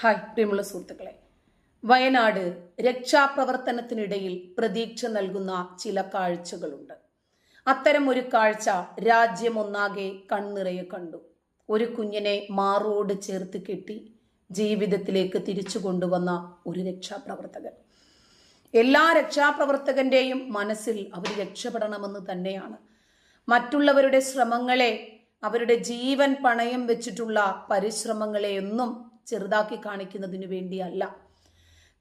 Hi പ്രിയമുള്ള സുഹൃത്തുക്കളെ. വയനാട് രക്ഷാപ്രവർത്തനത്തിനിടയിൽ പ്രതീക്ഷ നൽകുന്ന ചില കാഴ്ചകളുണ്ട്. അത്തരം ഒരു കാഴ്ച രാജ്യമൊന്നാകെ കണ്ണിറയെ കണ്ടു. ഒരു കുഞ്ഞിനെ മാറോട് ചേർത്ത് കെട്ടി ജീവിതത്തിലേക്ക് തിരിച്ചു കൊണ്ടുവന്ന ഒരു രക്ഷാപ്രവർത്തകൻ. എല്ലാ രക്ഷാപ്രവർത്തകന്റെയും മനസ്സിൽ അവർ രക്ഷപ്പെടണമെന്ന് തന്നെയാണ്. മറ്റുള്ളവരുടെ ശ്രമങ്ങളെ അവരുടെ ജീവൻ പണയം വെച്ചിട്ടുള്ള പരിശ്രമങ്ങളെയൊന്നും ചെറുതാക്കി കാണിക്കുന്നതിനു വേണ്ടിയല്ല.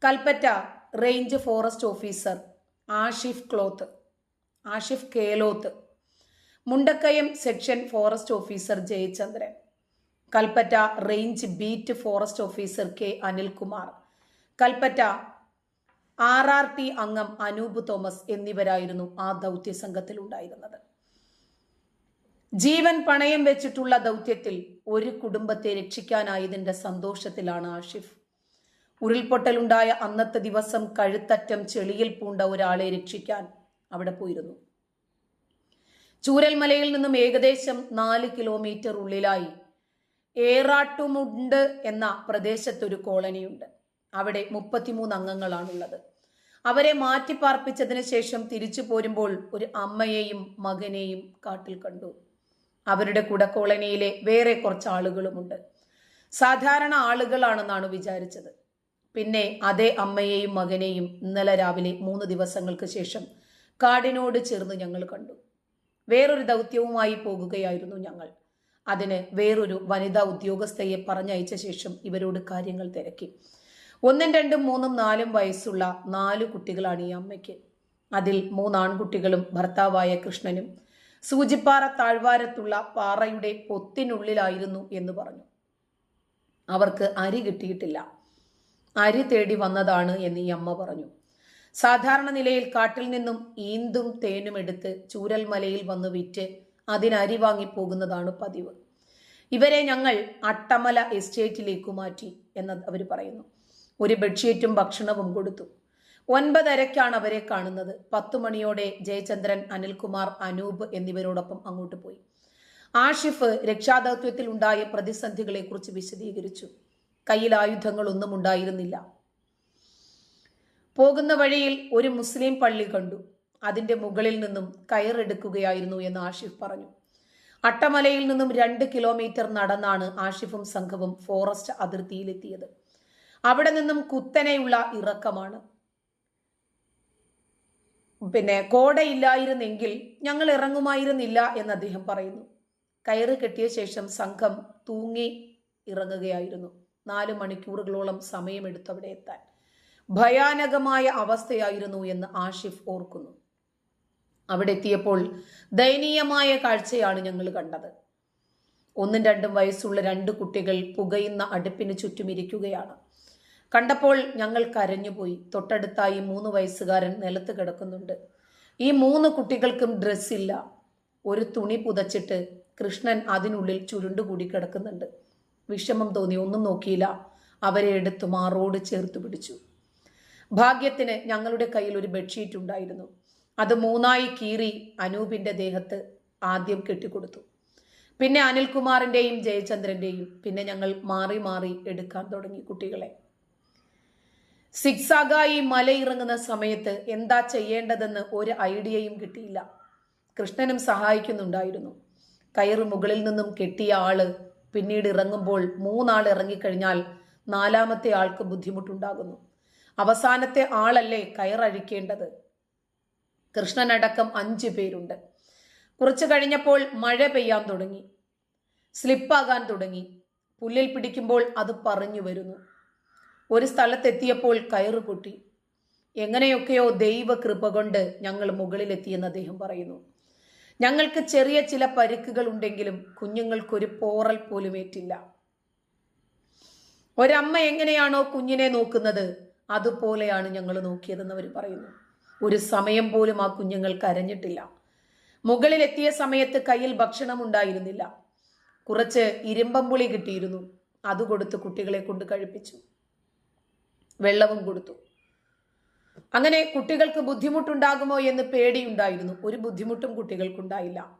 Kalpetta range forest officer Ashif Keloth Ashif Keloth Mundakayam section forest officer Jayachandran Kalpetta range beat forest officer K Anilkumar Kalpetta R R T അംഗം അനൂപ് തോമസ് എന്നിവരായിരുന്നു ആ ദൗത്യ സംഘത്തിലുണ്ടായിരുന്നത് ജീവൻ പണയം വെച്ചിട്ടുള്ള ദൗത്യത്തിൽ ഒരു കുടുംബത്തെ രക്ഷിക്കാനായതിന്റെ സന്തോഷത്തിലാണ് ആഷിഫ്. ഉരുൾപൊട്ടലുണ്ടായ അന്നത്തെ ദിവസം കഴുത്തറ്റം ചെളിയിൽ പൂണ്ട ഒരാളെ രക്ഷിക്കാൻ അവിടെ പോയിരുന്നു. ചൂരൽമലയിൽ നിന്നും ഏകദേശം നാല് കിലോമീറ്റർ ഉള്ളിലായി ഏറാട്ടുമുണ്ട് എന്ന പ്രദേശത്തൊരു കോളനിയുണ്ട്. അവിടെ മുപ്പത്തിമൂന്ന് അംഗങ്ങളാണുള്ളത്. അവരെ മാറ്റിപ്പാർപ്പിച്ചതിന് ശേഷം തിരിച്ചു പോരുമ്പോൾ ഒരു അമ്മയെയും മകനെയും കാട്ടിൽ കണ്ടു. അവരുടെ കൂടെ കോളനിയിലെ വേറെ കുറച്ച് ആളുകളുമുണ്ട് സാധാരണ ആളുകളാണെന്നാണ് വിചാരിച്ചത്. പിന്നെ അതേ അമ്മയെയും മകനെയും ഇന്നലെ രാവിലെ മൂന്ന് ദിവസങ്ങൾക്ക് ശേഷം കാടിനോട് ചേർന്ന് ഞങ്ങൾ കണ്ടു. വേറൊരു ദൗത്യവുമായി പോകുകയായിരുന്നു ഞങ്ങൾ. അതിന് വേറൊരു വനിതാ ഉദ്യോഗസ്ഥയെ പറഞ്ഞയച്ച ശേഷം ഇവരോട് കാര്യങ്ങൾ തിരക്കി. ഒന്നും രണ്ടും മൂന്നും നാലും വയസ്സുള്ള നാല് കുട്ടികളാണ് ഈ അമ്മയ്ക്ക്. അതിൽ മൂന്നാൺകുട്ടികളും ഭർത്താവായ കൃഷ്ണനും സൂചിപ്പാറ താഴ്വാരത്തുള്ള പാറയുടെ പൊത്തിനുള്ളിലായിരുന്നു എന്ന് പറഞ്ഞു. അവർക്ക് അരി കിട്ടിയിട്ടില്ല. അരി തേടി വന്നതാണ് എന്ന് ഈ അമ്മ പറഞ്ഞു. സാധാരണ നിലയിൽ കാട്ടിൽ നിന്നും ഈന്തും തേനും എടുത്ത് ചൂരൽമലയിൽ വന്ന് വിറ്റ് അതിനരി വാങ്ങിപ്പോകുന്നതാണ് പതിവ്. ഇവരെ ഞങ്ങൾ അട്ടമല എസ്റ്റേറ്റിലേക്ക് മാറ്റി എന്ന് അവർ പറയുന്നു. ഒരു ബെഡ്ഷീറ്റും ഭക്ഷണവും കൊടുത്തു. ഒൻപതരയ്ക്കാണ് അവരെ കാണുന്നത്. പത്തു മണിയോടെ ജയചന്ദ്രൻ അനിൽകുമാർ അനൂപ് എന്നിവരോടൊപ്പം അങ്ങോട്ട് പോയി. ആഷിഫ് രക്ഷാദൗത്യത്തിൽ ഉണ്ടായ പ്രതിസന്ധികളെ കുറിച്ച് വിശദീകരിച്ചു. കയ്യിൽ ആയുധങ്ങളൊന്നും ഉണ്ടായിരുന്നില്ല. പോകുന്ന വഴിയിൽ ഒരു മുസ്ലിം പള്ളി കണ്ടു. അതിന്റെ മുകളിൽ നിന്നും കയറെടുക്കുകയായിരുന്നു എന്ന് ആഷിഫ് പറഞ്ഞു. അട്ടമലയിൽ നിന്നും രണ്ട് കിലോമീറ്റർ നടന്നാണ് ആഷിഫും സംഘവും ഫോറസ്റ്റ് അതിർത്തിയിലെത്തിയത്. അവിടെ നിന്നും കുത്തനെയുള്ള ഇറക്കമാണ്. പിന്നെ കോടയില്ലായിരുന്നെങ്കിൽ ഞങ്ങൾ ഇറങ്ങുമായിരുന്നില്ല എന്ന് അദ്ദേഹം പറയുന്നു. കയറ് കെട്ടിയ ശേഷം സംഘം തൂങ്ങി ഇറങ്ങുകയായിരുന്നു. നാല് മണിക്കൂറുകളോളം സമയമെടുത്തു അവിടെ എത്താൻ. ഭയാനകമായ അവസ്ഥയായിരുന്നു എന്ന് ആഷിഫ് ഓർക്കുന്നു. അവിടെ എത്തിയപ്പോൾ ദയനീയമായ കാഴ്ചയാണ് ഞങ്ങൾ കണ്ടത്. ഒന്നും രണ്ടും വയസ്സുള്ള രണ്ട് കുട്ടികൾ പുകയുന്ന അടുപ്പിന് ചുറ്റും ഇരിക്കുകയാണ് കണ്ടപ്പോൾ ഞങ്ങൾ കരഞ്ഞുപോയി. തൊട്ടടുത്തായി മൂന്ന് വയസ്സുകാരൻ നിലത്ത് കിടക്കുന്നുണ്ട്. ഈ മൂന്ന് കുട്ടികൾക്കും ഡ്രസ്സില്ല ഒരു തുണി പുതച്ചിട്ട് കൃഷ്ണൻ അതിനുള്ളിൽ ചുരുണ്ടുകൂടി കിടക്കുന്നുണ്ട്. വിഷമം തോന്നി ഒന്നും നോക്കിയില്ല. അവരെ എടുത്ത് മാറോട് ചേർത്ത് പിടിച്ചു. ഭാഗ്യത്തിന് ഞങ്ങളുടെ കയ്യിൽ ഒരു ബെഡ്ഷീറ്റ് ഉണ്ടായിരുന്നു. അത് മൂന്നായി കീറി അനൂപിന്റെ ദേഹത്ത് ആദ്യം കെട്ടിക്കൊടുത്തു. പിന്നെ അനിൽകുമാറിന്റെയും ജയചന്ദ്രന്റെയും. പിന്നെ ഞങ്ങൾ മാറി മാറി എടുക്കാൻ തുടങ്ങി കുട്ടികളെ. സിക്സാഗായി മലയിറങ്ങുന്ന സമയത്ത് എന്താ ചെയ്യേണ്ടതെന്ന് ഒരു ഐഡിയയും കിട്ടിയില്ല. കൃഷ്ണനും സഹായിക്കുന്നുണ്ടായിരുന്നു. കയറ് മുകളിൽ നിന്നും കെട്ടിയ ആൾ പിന്നീട് ഇറങ്ങുമ്പോൾ മൂന്നാൾ ഇറങ്ങിക്കഴിഞ്ഞാൽ നാലാമത്തെ ആൾക്ക് ബുദ്ധിമുട്ടുണ്ടാകുന്നു. അവസാനത്തെ ആളല്ലേ കയറഴിക്കേണ്ടത്? കൃഷ്ണനടക്കം അഞ്ചു പേരുണ്ട്. കുറച്ചു കഴിഞ്ഞപ്പോൾ മഴ പെയ്യാൻ തുടങ്ങി. സ്ലിപ്പാകാൻ തുടങ്ങി. പുല്ലിൽ പിടിക്കുമ്പോൾ അത് പറഞ്ഞു വരുന്നു. ഒരു സ്ഥലത്തെത്തിയപ്പോൾ കയറ് പൊട്ടി. എങ്ങനെയൊക്കെയോ ദൈവ കൃപ കൊണ്ട് ഞങ്ങൾ മുകളിലെത്തിയെന്ന് അദ്ദേഹം പറയുന്നു. ഞങ്ങൾക്ക് ചെറിയ ചില പരുക്കുകൾ ഉണ്ടെങ്കിലും കുഞ്ഞുങ്ങൾക്കൊരു പോറൽ പോലും ഏറ്റില്ല. ഒരമ്മ എങ്ങനെയാണോ കുഞ്ഞിനെ നോക്കുന്നത് അതുപോലെയാണ് ഞങ്ങൾ നോക്കിയതെന്ന് അവർ പറയുന്നു. ഒരു സമയം പോലും ആ കുഞ്ഞുങ്ങൾ കരഞ്ഞിട്ടില്ല. മുകളിലെത്തിയ സമയത്ത് കയ്യിൽ ഭക്ഷണം ഉണ്ടായിരുന്നില്ല. കുറച്ച് ഇരുമ്പമ്പുളി കിട്ടിയിരുന്നു. അത് കൊടുത്ത് കുട്ടികളെ കൊണ്ട് കഴിപ്പിച്ചു. വെള്ളവും കൊടുത്തു. അങ്ങനെ കുട്ടികൾക്ക് ബുദ്ധിമുട്ടുണ്ടാകുമോ എന്ന് പേടിയുണ്ടായിരുന്നു. ഒരു ബുദ്ധിമുട്ടും കുട്ടികൾക്കുണ്ടായില്ല.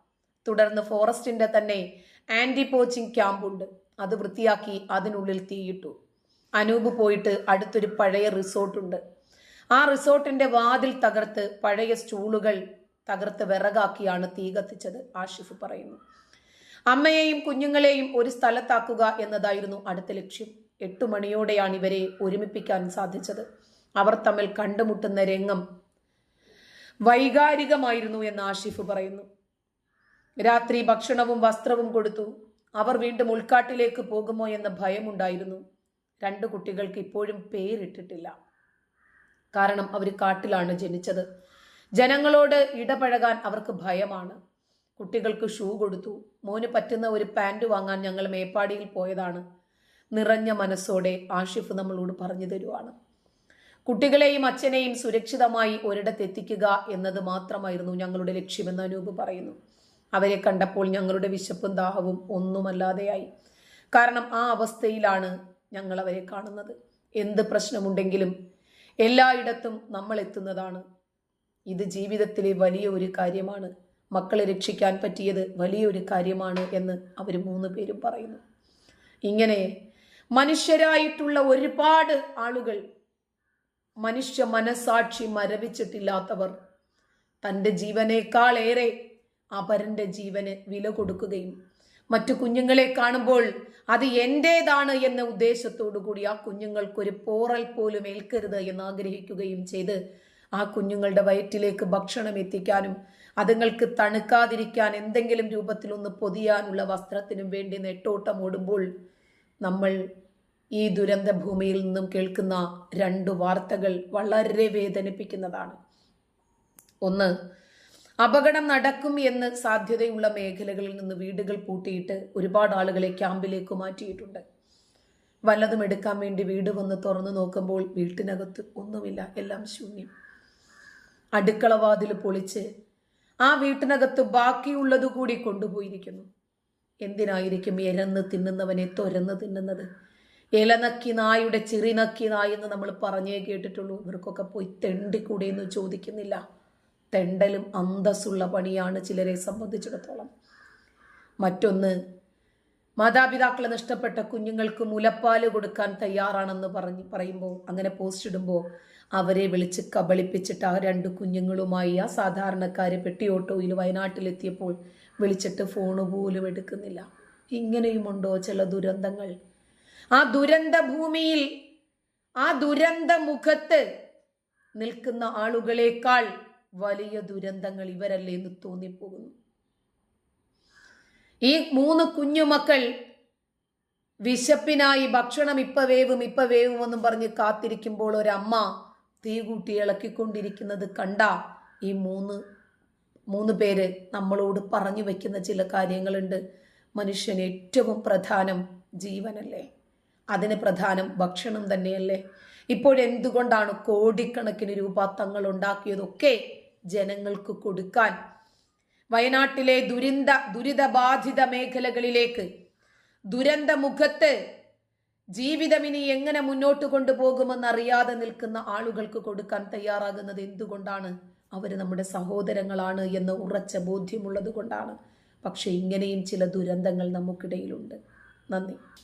തുടർന്ന് ഫോറസ്റ്റിന്റെ തന്നെ ആന്റി പോച്ചിങ് ക്യാമ്പുണ്ട്. അത് വൃത്തിയാക്കി അതിനുള്ളിൽ തീയിട്ടു. അനൂപ് പോയിട്ട് അടുത്തൊരു പഴയ റിസോർട്ടുണ്ട്. ആ റിസോർട്ടിന്റെ വാതിൽ തകർത്ത് പഴയ സ്റ്റൂളുകൾ തകർത്ത് വിറകാക്കിയാണ് തീ കത്തിച്ചത് ആഷിഫ് പറയുന്നു. അമ്മയെയും കുഞ്ഞുങ്ങളെയും ഒരു സ്ഥലത്താക്കുക എന്നതായിരുന്നു അടുത്ത ലക്ഷ്യം. എട്ടു മണിയോടെയാണ് ഇവരെ ഒരുമിപ്പിക്കാൻ സാധിച്ചത്. അവർ തമ്മിൽ കണ്ടുമുട്ടുന്ന രംഗം വൈകാരികമായിരുന്നു എന്ന് ആഷിഫ് പറയുന്നു. രാത്രി ഭക്ഷണവും വസ്ത്രവും കൊടുത്തു. അവർ വീണ്ടും ഉൾക്കാട്ടിലേക്ക് പോകുമോ എന്ന ഭയമുണ്ടായിരുന്നു. രണ്ട് കുട്ടികൾക്ക് ഇപ്പോഴും പേരിട്ടിട്ടില്ല. കാരണം അവർ കാട്ടിലാണ് ജനിച്ചത്. ജനങ്ങളോട് ഇടപഴകാൻ അവർക്ക് ഭയമാണ്. കുട്ടികൾക്ക് ഷൂ കൊടുത്തു. മോന് പറ്റുന്ന ഒരു പാന്റ് വാങ്ങാൻ ഞങ്ങൾ മേപ്പാടിയിൽ പോയതാണ്. നിറഞ്ഞ മനസ്സോടെ ആഷിഫ് നമ്മളോട് പറഞ്ഞു തരുവാണ്. കുട്ടികളെയും അച്ഛനെയും സുരക്ഷിതമായി ഒരിടത്തെത്തിക്കുക എന്നത് മാത്രമായിരുന്നു ഞങ്ങളുടെ ലക്ഷ്യമെന്ന് അനൂപ് പറയുന്നു. അവരെ കണ്ടപ്പോൾ ഞങ്ങളുടെ വിശപ്പും ദാഹവും ഒന്നുമല്ലാതെയായി. കാരണം ആ അവസ്ഥയിലാണ് ഞങ്ങൾ അവരെ കാണുന്നത്. എന്ത് പ്രശ്നമുണ്ടെങ്കിലും എല്ലായിടത്തും നമ്മൾ എത്തുന്നതാണ്. ഇത് ജീവിതത്തിലെ വലിയ ഒരു കാര്യമാണ്. മക്കളെ രക്ഷിക്കാൻ പറ്റിയത് വലിയൊരു കാര്യമാണ് എന്ന് അവർ മൂന്ന് പേരും പറയുന്നു. ഇങ്ങനെ മനുഷ്യരായിട്ടുള്ള ഒരുപാട് ആളുകൾ മനുഷ്യ മനസാക്ഷി മരവിച്ചിട്ടില്ലാത്തവർ തന്റെ ജീവനേക്കാളേറെ അപരന്റെ ജീവന് വില കൊടുക്കുകയും മറ്റു കുഞ്ഞുങ്ങളെ കാണുമ്പോൾ അത് എന്റേതാണ് എന്ന ഉദ്ദേശത്തോടു കൂടി ആ കുഞ്ഞുങ്ങൾക്കൊരു പോറൽ പോലും ഏൽക്കരുത് എന്ന് ആഗ്രഹിക്കുകയും ചെയ്ത് ആ കുഞ്ഞുങ്ങളുടെ വയറ്റിലേക്ക് ഭക്ഷണം എത്തിക്കാനും അതുങ്ങൾക്ക് തണുക്കാതിരിക്കാൻ എന്തെങ്കിലും രൂപത്തിലൊന്ന് പൊതിയാനുള്ള വസ്ത്രത്തിനും വേണ്ടി നെട്ടോട്ടം ഓടുമ്പോൾ നമ്മൾ ഈ ദുരന്ത ഭൂമിയിൽ നിന്നും കേൾക്കുന്ന രണ്ട് വാർത്തകൾ വളരെ വേദനിപ്പിക്കുന്നതാണ്. ഒന്ന് അപകടം നടക്കും എന്ന് സാധ്യതയുള്ള മേഖലകളിൽ നിന്ന് വീടുകൾ പൂട്ടിയിട്ട് ഒരുപാട് ആളുകളെ ക്യാമ്പിലേക്ക് മാറ്റിയിട്ടുണ്ട്. വല്ലതും എടുക്കാൻ വേണ്ടി വീട് വന്ന് തുറന്നു നോക്കുമ്പോൾ വീട്ടിനകത്ത് ഒന്നുമില്ല എല്ലാം ശൂന്യം. അടുക്കളവാതിൽ പൊളിച്ച് ആ വീട്ടിനകത്ത് ബാക്കിയുള്ളത് കൂടി കൊണ്ടുപോയിരിക്കുന്നു. എന്തിനായിരിക്കും ഇരന്ന് തിന്നുന്നവനെ തുരന്ന് തിന്നുന്നത്? ഇലനക്കി നായുടെ ചിറി നക്കി നായ എന്ന് നമ്മൾ പറഞ്ഞേ കേട്ടിട്ടുള്ളൂ. ഇവർക്കൊക്കെ പോയി തെണ്ടിക്കൂടെ എന്ന് ചോദിക്കുന്നില്ല. തെണ്ടലും അന്തസ്സുള്ള പണിയാണ് ചിലരെ സംബന്ധിച്ചിടത്തോളം. മറ്റൊന്ന് മാതാപിതാക്കളെ നഷ്ടപ്പെട്ട കുഞ്ഞുങ്ങൾക്ക് മുലപ്പാൽ കൊടുക്കാൻ തയ്യാറാണെന്ന് പറഞ്ഞ് പറയുമ്പോൾ അങ്ങനെ പോസ്റ്റ് ഇടുമ്പോൾ അവരെ വിളിച്ച് കബളിപ്പിച്ചിട്ട് ആ രണ്ട് കുഞ്ഞുങ്ങളുമായി ആ സാധാരണക്കാര് പെട്ടി ഓട്ടോയിൽ വയനാട്ടിലെത്തിയപ്പോൾ വിളിച്ചിട്ട് ഫോണ് പോലും എടുക്കുന്നില്ല. ഇങ്ങനെയുമുണ്ടോ ചില ദുരന്തങ്ങൾ? ആ ദുരന്ത ഭൂമിയിൽ ആ ദുരന്ത മുഖത്ത് നിൽക്കുന്ന ആളുകളേക്കാൾ വലിയ ദുരന്തങ്ങൾ ഇവരല്ലേ എന്ന് തോന്നിപ്പോകുന്നു. ഈ മൂന്ന് കുഞ്ഞുമക്കൾ വിശപ്പിനായി ഭക്ഷണം ഇപ്പ വേവും ഇപ്പ വേവും എന്നും പറഞ്ഞ് കാത്തിരിക്കുമ്പോൾ ഒരമ്മ തീ കൂട്ടി ഇളക്കിക്കൊണ്ടിരിക്കുന്നത് കണ്ട ഈ മൂന്ന് മൂന്ന് പേര് നമ്മളോട് പറഞ്ഞു വയ്ക്കുന്ന ചില കാര്യങ്ങളുണ്ട്. മനുഷ്യന് ഏറ്റവും പ്രധാനം ജീവനല്ലേ? അതിന് പ്രധാനം ഭക്ഷണം തന്നെയല്ലേ? ഇപ്പോഴെന്തുകൊണ്ടാണ് കോടിക്കണക്കിന് രൂപ തങ്ങൾ ഉണ്ടാക്കിയതൊക്കെ ജനങ്ങൾക്ക് കൊടുക്കാൻ? വയനാട്ടിലെ ദുരിത ദുരിതബാധിത മേഖലകളിലേക്ക് ദുരന്ത മുഖത്ത് ജീവിതം ഇനി എങ്ങനെ മുന്നോട്ട് കൊണ്ടുപോകുമെന്ന് അറിയാതെ നിൽക്കുന്ന ആളുകൾക്ക് കൊടുക്കാൻ തയ്യാറാകുന്നത് എന്തുകൊണ്ടാണ്? അവർ നമ്മുടെ സഹോദരങ്ങളാണ് എന്ന് ഉറച്ച ബോധ്യമുള്ളത് കൊണ്ടാണ്. പക്ഷേ ഇങ്ങനെയും ചില ദുരന്തങ്ങൾ നമുക്കിടയിലുണ്ട്. നന്ദി.